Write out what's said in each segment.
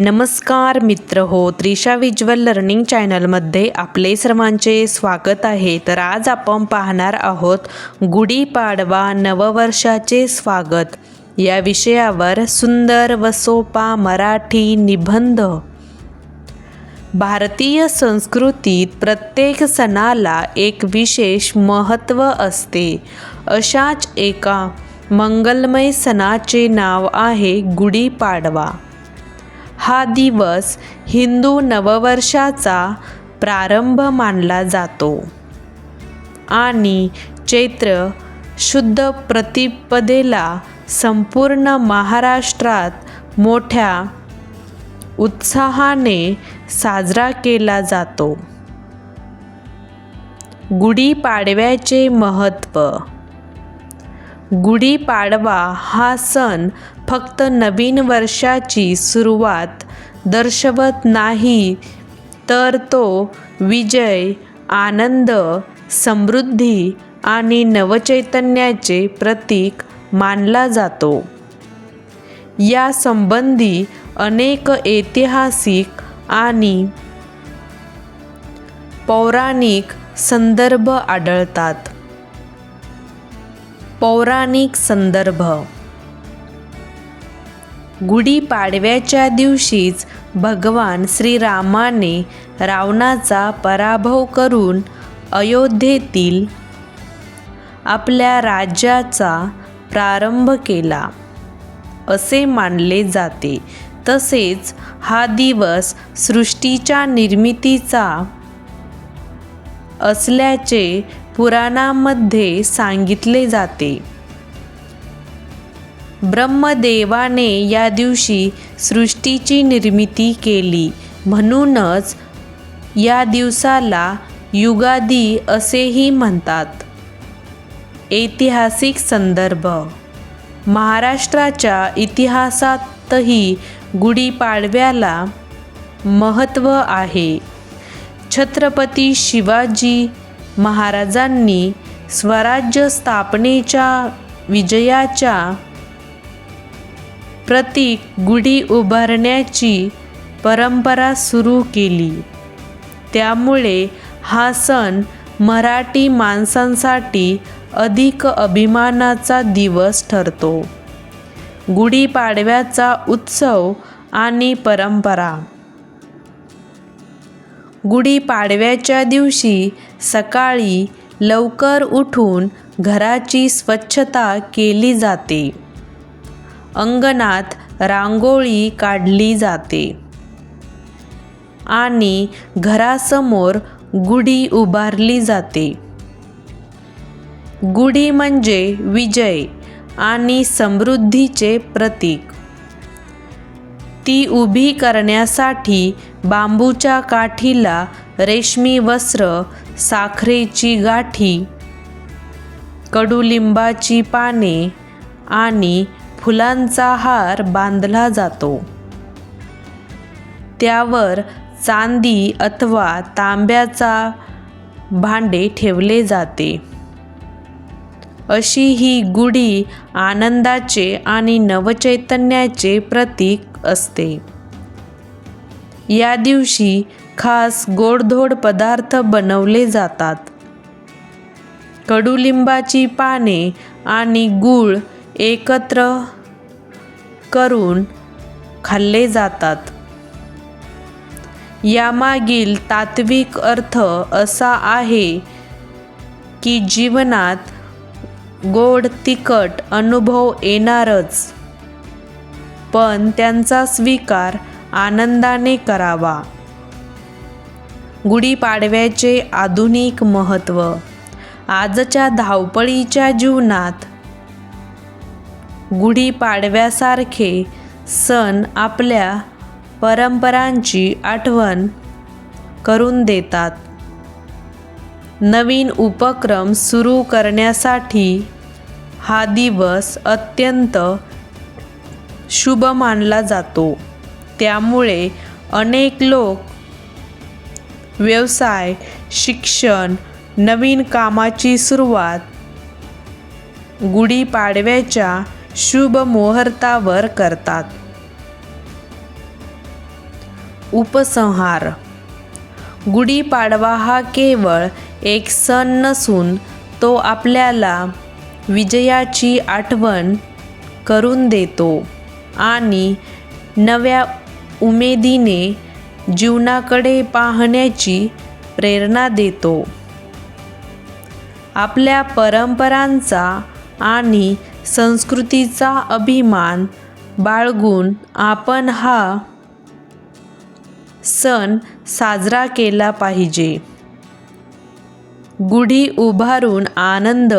नमस्कार मित्र हो त्रिशा विज्वल लर्निंग चॅनलमध्ये आपले सर्वांचे स्वागत आहे. तर आज आपण पाहणार आहोत गुढीपाडवा नववर्षाचे स्वागत. या विषयावर सुंदर व सोपा मराठी निबंध. भारतीय संस्कृतीत प्रत्येक सणाला एक विशेष महत्त्व असते. अशाच एका मंगलमय सणाचे नाव आहे गुढीपाडवा हा दिवस हिंदू नववर्षाचा प्रारंभ मानला जातो. आणि चैत्र शुद्ध प्रतिपदेला संपूर्ण महाराष्ट्रात मोठ्या उत्साहाने साजरा केला जातो. गुढीपाडव्याचे महत्त्व गुढीपाडवा हा सण फक्त नवीन वर्षाची सुरुवात दर्शवत नाही तर तो विजय आनंद समृद्धी आणि नवचैतन्याचे प्रतीक मानला जातो. या संबंधी अनेक ऐतिहासिक आणि पौराणिक संदर्भ आढळतात. पौराणिक संदर्भ. गुढीपाडव्याच्या दिवशीच भगवान श्रीरामाने रावणाचा पराभव करून अयोध्येतील आपल्या राज्याचा प्रारंभ केला. असे मानले जाते. तसेच हा दिवस सृष्टीच्या निर्मितीचा असल्याचे पुराणामध्ये सांगितले जाते. ब्रह्मदेवाने या दिवशी सृष्टीची निर्मिती केली. म्हणूनच या दिवसाला युगादी असेही म्हणतात. ऐतिहासिक संदर्भ. महाराष्ट्राच्या इतिहासातही गुढीपाडव्याला महत्त्व आहे. छत्रपती शिवाजी महाराजांनी स्वराज्य स्थापनेच्या विजयाच्या प्रतीक गुढी उभारण्याची परंपरा सुरू केली. त्यामुळे हा सण मराठी माणसांसाठी अधिक अभिमानाचा दिवस ठरतो. गुढीपाडव्याचा उत्सव आणि परंपरा गुढीपाडव्याच्या दिवशी सकाळी लवकर उठून घराची स्वच्छता केली जाते. अंगणात रांगोळी काढली जाते. आणि घरासमोर गुढी उभारली जाते. गुढी म्हणजे विजय आणि समृद्धीचे प्रतीक. ती उभी करण्यासाठी बांबूच्या काठीला रेशमी वस्त्र साखरेची गाठी कडुलिंबाची पाने आणि फुलांचा हार बांधला जातो. त्यावर चांदी अथवा तांब्याचा भांडे ठेवले जाते. अशी ही गुढी आनंदाचे आणि नवचैतन्याचे प्रतीक असते. या दिवशी खास गोडधोड पदार्थ बनवले जातात. कडुलिंबाची पाने आणि गूळ एकत्र करून खाल्ले जातात. यामागील तात्विक अर्थ असा आहे की जीवनात गोड तिखट अनुभव येणारच. पण त्यांचा स्वीकार आनंदाने करावा. गुढीपाडव्याचे आधुनिक महत्त्व आजच्या धावपळीच्या जीवनात. गुढीपाडव्यासारखे सण आपल्या परंपरांची आठवण करून देतात. नवीन उपक्रम सुरू करण्यासाठी हा दिवस अत्यंत शुभ मानला जातो. त्यामुळे अनेक लोक व्यवसाय शिक्षण नवीन कामाची सुरुवात गुढीपाडव्याच्या शुभ मुहूर्तावर करतात. उपसंहार गुढीपाडवा हा केवळ एक सण नसून तो आपल्याला विजयाची आठवण करून देतो आणि नव्या उमेदीने जीवनाकडे पाहण्याची प्रेरणा देतो. आपल्या परंपरांचा आणि संस्कृतीचा अभिमान बाळगून आपण हा सण साजरा केला पाहिजे. गुढी उभारून आनंद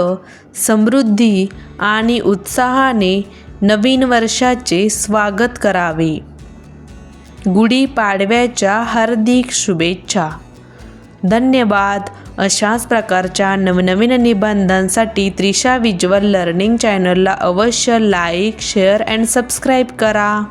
समृद्धी आणि उत्साहाने नवीन वर्षाचे स्वागत करावे. गुढीपाडव्याच्या हार्दिक शुभेच्छा. धन्यवाद. अशाच प्रकारच्या नवनवीन निबंधांसाठी त्रिशा विज्युअल लर्निंग चॅनलला अवश्य लाईक शेअर अँड सबस्क्राईब करा.